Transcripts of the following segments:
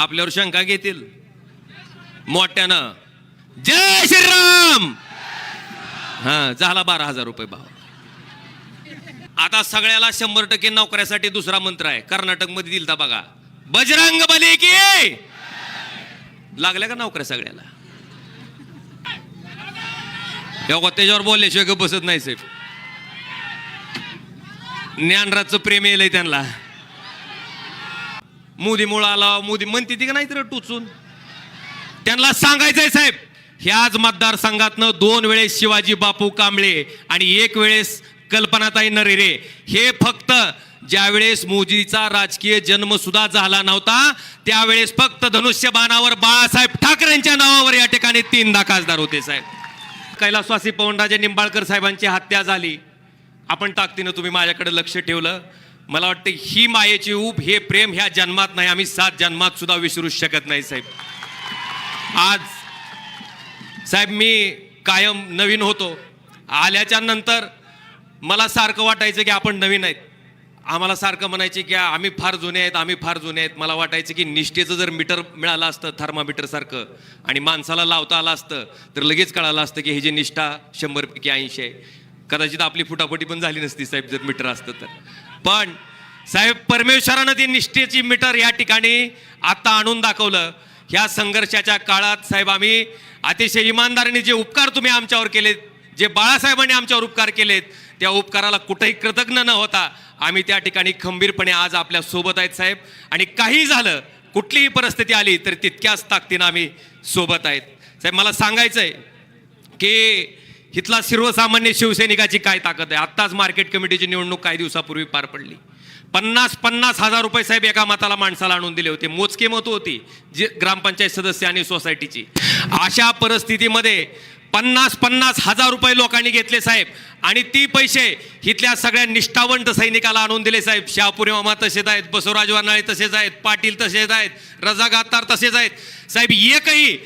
आपल्यावर शंका घेतील. मोठ्यानं. जय श्रीराम! हा झाला बारा हजार रुपये भाव. आता सगळ्याला शंभर टक्के नोकऱ्यासाठी दुसरा मंत्र आहे. कर्नाटकमध्ये दिलता बघा. बजरंग बली की लागल्या का नोकऱ्या सगळ्याला? त्याच्यावर बोलल्याशिवाय बसत नाही साहेब. ज्ञानराजचं प्रेम येईल त्यांना. मोदी मुळ आला मोदी म्हणते ती का नाही तर टुचून? त्यांना सांगायचंय साहेब ह्याच मतदारसंघातनं दोन वेळेस शिवाजी बापू कांबळे आणि एक वेळेस कल्पनाताई नरेरे. हे फक्त ज्यावेळेस मोदीचा राजकीय जन्म सुद्धा झाला नव्हता त्यावेळेस फक्त धनुष्यबाणावर बाळासाहेब ठाकरेंच्या नावावर या ठिकाणी तीनदा खासदार होते साहेब. कैलासवासी पवनराजे निंबाळकर साहेबांची हत्या झाली. आपण ताकदीनं तुम्ही माझ्याकडे लक्ष ठेवलं. मला वाटतं ही मायेची ऊब हे प्रेम ह्या जन्मात नाही. आम्ही सात जन्मात सुद्धा विसरू शकत नाही साहेब. आज साहेब मी कायम नवीन होतो. आल्याच्यानंतर मला सारखं वाटायचं की आपण नवीन आहेत. आम्हाला सारखं म्हणायचे की आम्ही फार जुने आहेत आम्ही फार जुने आहेत. मला वाटायचं की निष्ठेचं जर मीटर मिळालं असतं थर्मामीटरसारखं आणि माणसाला लावता आलं असतं तर लगेच कळालं असतं की ही जी निष्ठा शंभरपैकी ऐंशी आहे. कदाचित आपली फुटाफुटी पण झाली नसती साहेब जर मीटर असतं तर. पण साहेब परमेश्वरानं ती निष्ठेची मीटर या ठिकाणी आता आणून दाखवलं. ह्या संघर्षाच्या काळात साहेब आम्ही अतिशय इमानदारीने जे उपकार तुम्ही आमच्यावर केलेत जे बाळासाहेबांनी आमच्यावर उपकार केलेत त्या उपकाराला कुठेही कृतज्ञ न होता आम्ही त्या ठिकाणी खंबीरपणे आज आपल्यासोबत आहेत साहेब. आणि काही झालं कुठलीही परिस्थिती आली तर तितक्याच ताकदीनं आम्ही सोबत आहेत. साहेब मला सांगायचं आहे की इथला सर्वसामान्य शिवसैनिकाची काय ताकद आहे? आत्ताच मार्केट कमिटीची निवडणूक काही दिवसापूर्वी पार पडली. पन्नास पन्नास हजार रुपये साहेब एका मताला माणसाला आणून दिले होते. मोजके मत होती जे ग्रामपंचायत सदस्य आणि सोसायटीची. अशा परिस्थितीमध्ये पन्नास पन्नास हजार रुपये लोकांनी घेतले साहेब. आणि ती पैसे इथल्या सगळ्या निष्ठावंत सैनिकाला आणून दिले साहेब. शहापुरी मामा तसेच आहेत बसवराज वानाळे तसेच आहेत पाटील तसेच आहेत रजा गातार तसेच आहेत. साहेब एकही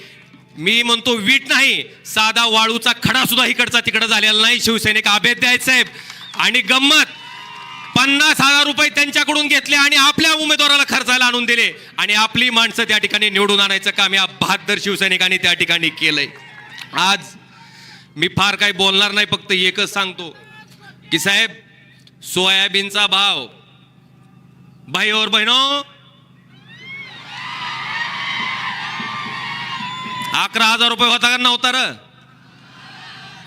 मी म्हणतो वीट नाही साधा वाळूचा खडा सुद्धा इकडचा तिकडं झालेला नाही. शिवसैनिक अभेद द्यायचं साहेब आणि गंमत पन्नास हजार रुपये त्यांच्याकडून घेतले आणि आपल्या उमेदवाराला खर्चायला आणून दिले. आणि आपली माणसं त्या ठिकाणी निवडून आणायचं काम या बहात्तर शिवसैनिकांनी त्या ठिकाणी केलंय. आज मी फार काही बोलणार नाही फक्त एकच सांगतो की साहेब सोयाबीनचा भाव. भाई और बहिनो अकरा हजार रुपये होता का नव्हता र?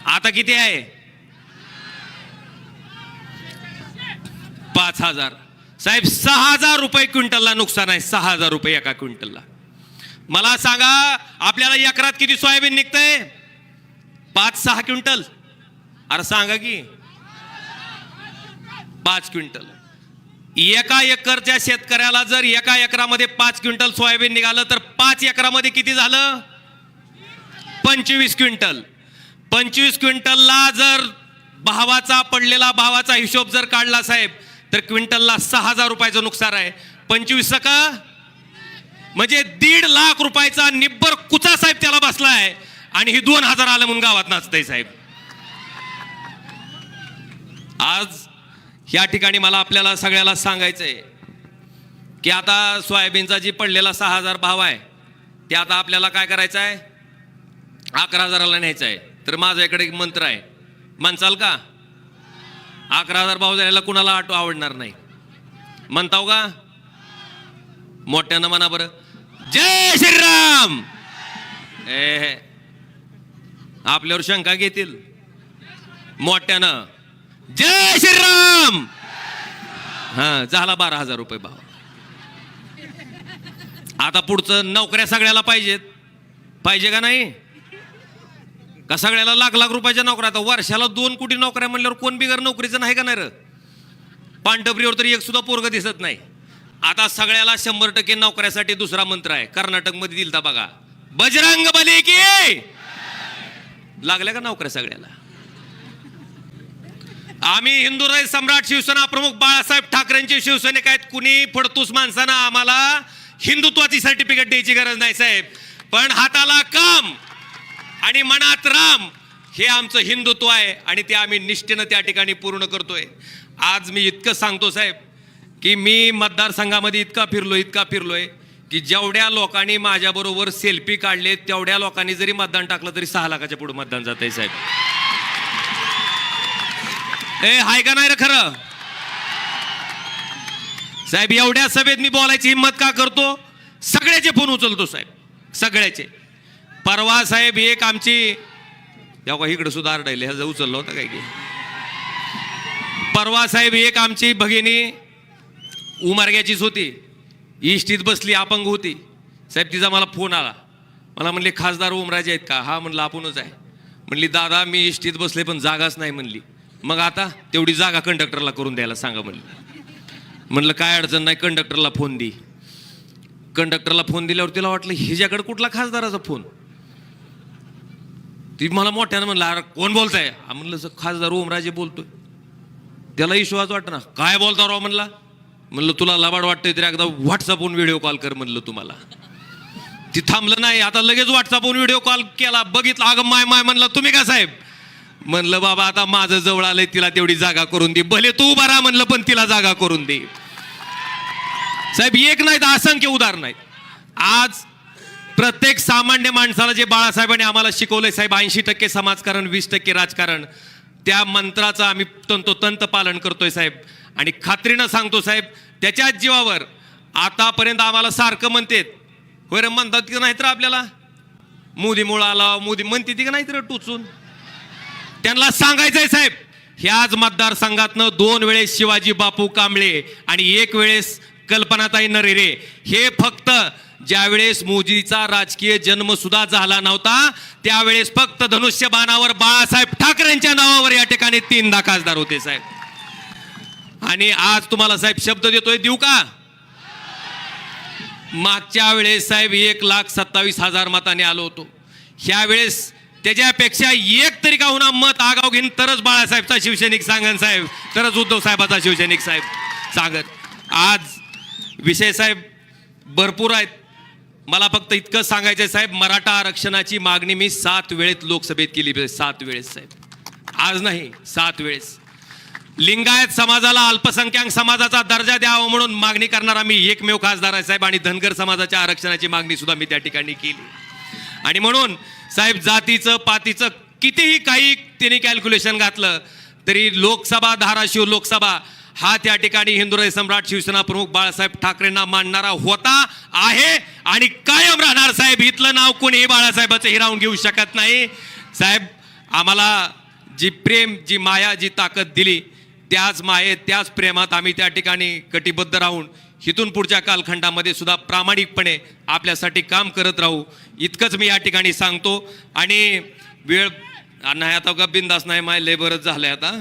आता किती आहे? पाच हजार. साहेब सहा हजार रुपये क्विंटलला नुकसान आहे. सहा हजार रुपये एका क्विंटलला. मला सांगा आपल्याला एकरात किती सोयाबीन निघतंय? पाच सहा क्विंटल. अरे सांगा की. पाच क्विंटल. एका एकरच्या शेतकऱ्याला जर एका एकरामध्ये पाच क्विंटल सोयाबीन निघालं तर पाच एकरामध्ये किती झालं? पंचवीस क्विंटल. पंचवीस क्विंटलला जर भावाचा पडलेला भावाचा हिशोब जर काढला साहेब तर क्विंटलला सहा हजार रुपयाचं नुकसान आहे. पंचवीस का? म्हणजे दीड लाख रुपयाचा निब्बर कुचा साहेब त्याला बसला आहे. आणि ही दोन हजार आलं म्हणून गावात नाचतंय साहेब. आज या ठिकाणी मला आपल्याला सगळ्याला सांगायचंय की आता सोयाबीनचा जी पडलेला सहा हजार भाव आहे ते आता आपल्याला काय करायचं आहे अकरा हजाराला न्यायचं आहे. तर माझ्याकडे इकडे एक मंत्र आहे. म्हणचाल का? अकरा हजार भाव जायला कुणाला ऑटो आवडणार नाही? म्हणताव का? मोठ्यानं म्हणा बरं. जय श्रीराम! ए हे. आपल्यावर शंका घेतील. मोठ्यानं. जय श्रीराम! हा झाला बारा हजार रुपये भाव. आता पुढचं नोकऱ्या सगळ्याला पाहिजेत. पाहिजे का नाही? का सगळ्याला लाख लाख रुपयाच्या नोकऱ्या आता वर्षाला दोन कोटी नोकऱ्या म्हणल्यावर कोण बिगर नोकरीचं नाही का नाही र? पांढरपरीवर तरी एक सुद्धा पोरग दिसत नाही. आता सगळ्याला शंभर टक्के नोकऱ्यासाठी दुसरा मंत्र आहे. कर्नाटकमध्ये दिलता बघा. बजरंग बली की! लागल्या का नोकऱ्या सगळ्याला? आम्ही हिंदू राय सम्राट शिवसेना प्रमुख बाळासाहेब ठाकरेंचे शिवसैनिक आहेत. कुणी फडतूस माणसानं आम्हाला हिंदुत्वाची सर्टिफिकेट द्यायची गरज नाही साहेब. पण हाताला काम आणि मनात राम हे आमचं हिंदुत्व आहे आणि ते आम्ही निष्ठेनं त्या ठिकाणी पूर्ण करतोय. आज मी इतकं सांगतो साहेब की मी मतदारसंघामध्ये इतका फिरलो इतका फिरलोय की जेवढ्या लोकांनी माझ्याबरोबर सेल्फी काढले तेवढ्या लोकांनी जरी मतदान टाकलं तरी सहा लाखाच्या पुढे मतदान जात आहे साहेब. ए हाय का नाही रे खरं? साहेब एवढ्या सभेत मी बोलायची हिंमत का करतो? सगळ्याचे फोन उचलतो साहेब. सगळ्याचे. परवा साहेब एक आमची तेव्हा इकडे सुद्धा आरडायले जाऊ उचललं होतं काय की? परवा साहेब एक आमची भगिनी उमार्ग्याचीच होती. इष्टीत बसली अपंग होती. साहेब तिचा मला फोन आला. मला म्हणले खासदार ओमराजे आहेत का? हा म्हणलं आपणच आहे. म्हणली दादा मी इष्टीत बसले पण जागाच नाही म्हणली. मग आता तेवढी जागा कंडक्टरला करून द्यायला सांगा म्हणलं. म्हणलं काय अडचण नाही कंडक्टरला फोन दे. कंडक्टरला फोन दिल्यावर तिला वाटलं हिच्याकडे कुठला खासदाराचा फोन? ती मला मोठ्यानं म्हणलं अरे कोण बोलताय? हा म्हणलं "सर, खासदार ओमराजे बोलतोय. त्याला विश्वास वाटत ना काय बोलता राव? म्हणला. म्हणलं तुला लबाड वाटतंय तरी एकदा व्हॉट्सअपवरून व्हिडिओ कॉल कर म्हणलं तुम्हाला. ती थांबलं नाही. आता लगेच व्हॉट्सअपवरून व्हिडिओ कॉल केला. बघितला अगं माय माय म्हणलं तुम्ही का साहेब? म्हणलं बाबा आता माझं जवळ आलंय तिला तेवढी जागा करून दे. भले तू उभा राहा म्हणलं पण तिला जागा करून दे. साहेब एक नाही तर असंख्य उदाहरण आहेत. आज प्रत्येक सामान्य माणसाला जे बाळासाहेबांनी आम्हाला शिकवलंय साहेब ऐंशी टक्के समाजकारण वीस टक्के राजकारण त्या मंत्राचं आम्ही तंतोतंत पालन करतोय साहेब. आणि खात्रीनं सांगतो साहेब त्याच्याच जीवावर आतापर्यंत आम्हाला सारखं म्हणतेत. होय रे म्हणतात की नाही तर आपल्याला? मोदी मुळा आला मोदी म्हणते ती का नाही तर टुचून? त्यांना सांगायचंय साहेब ह्याच मतदारसंघातनं दोन वेळेस शिवाजी बापू कांबळे आणि एक वेळेस कल्पनाताई नरेरे हे फक्त ज्यावेळेस मोदीचा राजकीय जन्म सुद्धा झाला नव्हता त्यावेळेस फक्त धनुष्यबाणावर बाळासाहेब ठाकरेंच्या नावावर या ठिकाणी तीनदा खासदार होते साहेब. आणि आज तुम्हाला साहेब शब्द देतोय देऊ का? मागच्या वेळेस साहेब एक लाख सत्तावीस हजार मताने आलो होतो. ह्या वेळेस त्याच्यापेक्षा एक तरी का होणार मत आगाव घेईन तरच बाळासाहेबचा शिवसैनिक सांगन साहेब. तरच उद्धव साहेबाचा शिवसैनिक साहेब सांगत आज विषय साहेब भरपूर आहेत. मला फक्त इतकं सांगायचं आहे साहेब मराठा आरक्षणाची मागणी मी सात वेळेत लोकसभेत केली सात वेळेस साहेब. आज नाही सात वेळेस. लिंगायत समाजाला अल्पसंख्याक समाजाचा दर्जा द्यावा म्हणून मागणी करणारा मी एकमेव खासदार आहे साहेब आणि धनगर समाजाच्या आरक्षणाची मागणी सुद्धा मी त्या ठिकाणी केली. आणि म्हणून साहेब जातीचं पातीचं कितीही काही त्यांनी कॅल्क्युलेशन घातलं तरी लोकसभा धाराशिव लोकसभा हा त्या ठिकाणी हिंदुराय सम्राट शिवसेना प्रमुख बाळासाहेब ठाकरेंना मानणारा होता आहे आणि कायम राहणार. साहेब इथलं नाव कोणीही बाळासाहेबाचं हिरावून घेऊ शकत नाही. साहेब आम्हाला जी प्रेम जी माया जी ताकद दिली त्याच मायेत त्याच प्रेमात आम्ही त्या ठिकाणी कटिबद्ध राहून इथून पुढच्या कालखंडामध्ये सुद्धा प्रामाणिकपणे आपल्यासाठी काम करत राहू इतकंच मी या ठिकाणी सांगतो. आणि वेळ नाही आता का बिंदास नाही माय लय बरंच आहे आता.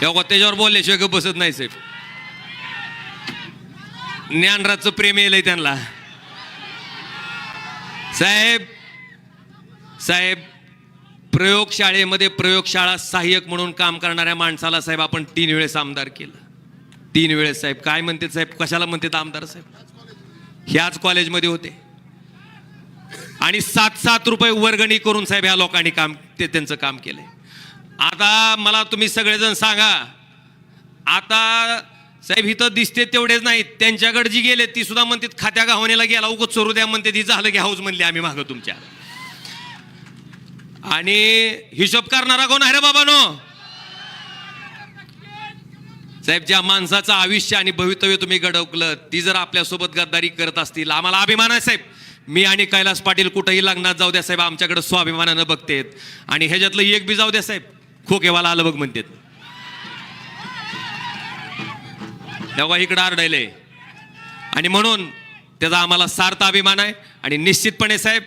तेव्हा त्याच्यावर बोलल्याशिवाय गप्प बसत नाही साहेब. ज्ञानराजचं प्रेम येईल त्यांना. साहेब साहेब प्रयोगशाळेमध्ये प्रयोगशाळा सहाय्यक म्हणून काम करणाऱ्या माणसाला साहेब आपण तीन वेळेस आमदार केलं. तीन वेळेस साहेब. काय म्हणते साहेब? कशाला म्हणते आमदार साहेब? ह्याच कॉलेजमध्ये होते. आणि सात सात रुपये वर्गणी करून साहेब ह्या लोकांनी काम ते त्यांचं काम केलंय. आता मला तुम्ही सगळेजण सांगा. आता साहेब इथं दिसते तेवढेच नाहीत. त्यांच्याकडे जी गेले ती सुद्धा म्हणतात खात्या गावण्याला गेला उगत चोरू द्या म्हणते ती झालं की हाऊस म्हणली आम्ही मागं तुमच्या. आणि हिशोब करणारा कोण आहे रे बाबा नो साहेब ज्या माणसाचं आयुष्य आणि भवितव्य तुम्ही घडवलं ती जर आपल्यासोबत गद्दारी करत असतील आम्हाला अभिमान आहे साहेब. मी आणि कैलास पाटील कुठंही लग्नात जाऊ द्या साहेब. आमच्याकडे स्वाभिमानानं बघतेत. आणि ह्याच्यातलं एक बी जाऊ द्या साहेब. खोकेवाला आलं बघ म्हणतात. तेव्हा इकडं आरडायले. आणि म्हणून त्याचा आम्हाला सार्थ अभिमान आहे. आणि निश्चितपणे साहेब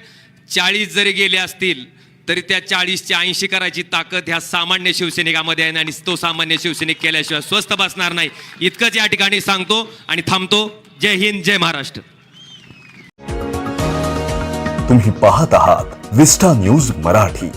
चाळीस जरी गेले असतील तरी त्या चाळीसची ऐंशी करायची ताकद ह्या सामान्य शिवसैनिकामध्ये आहे. आणि तो सामान्य शिवसैनिक केल्याशिवाय स्वस्त बसणार नाही. इतकंच या ठिकाणी सांगतो आणि थांबतो. जय हिंद जय महाराष्ट्र. तुम्ही पाहत आहात विस्टा न्यूज मराठी.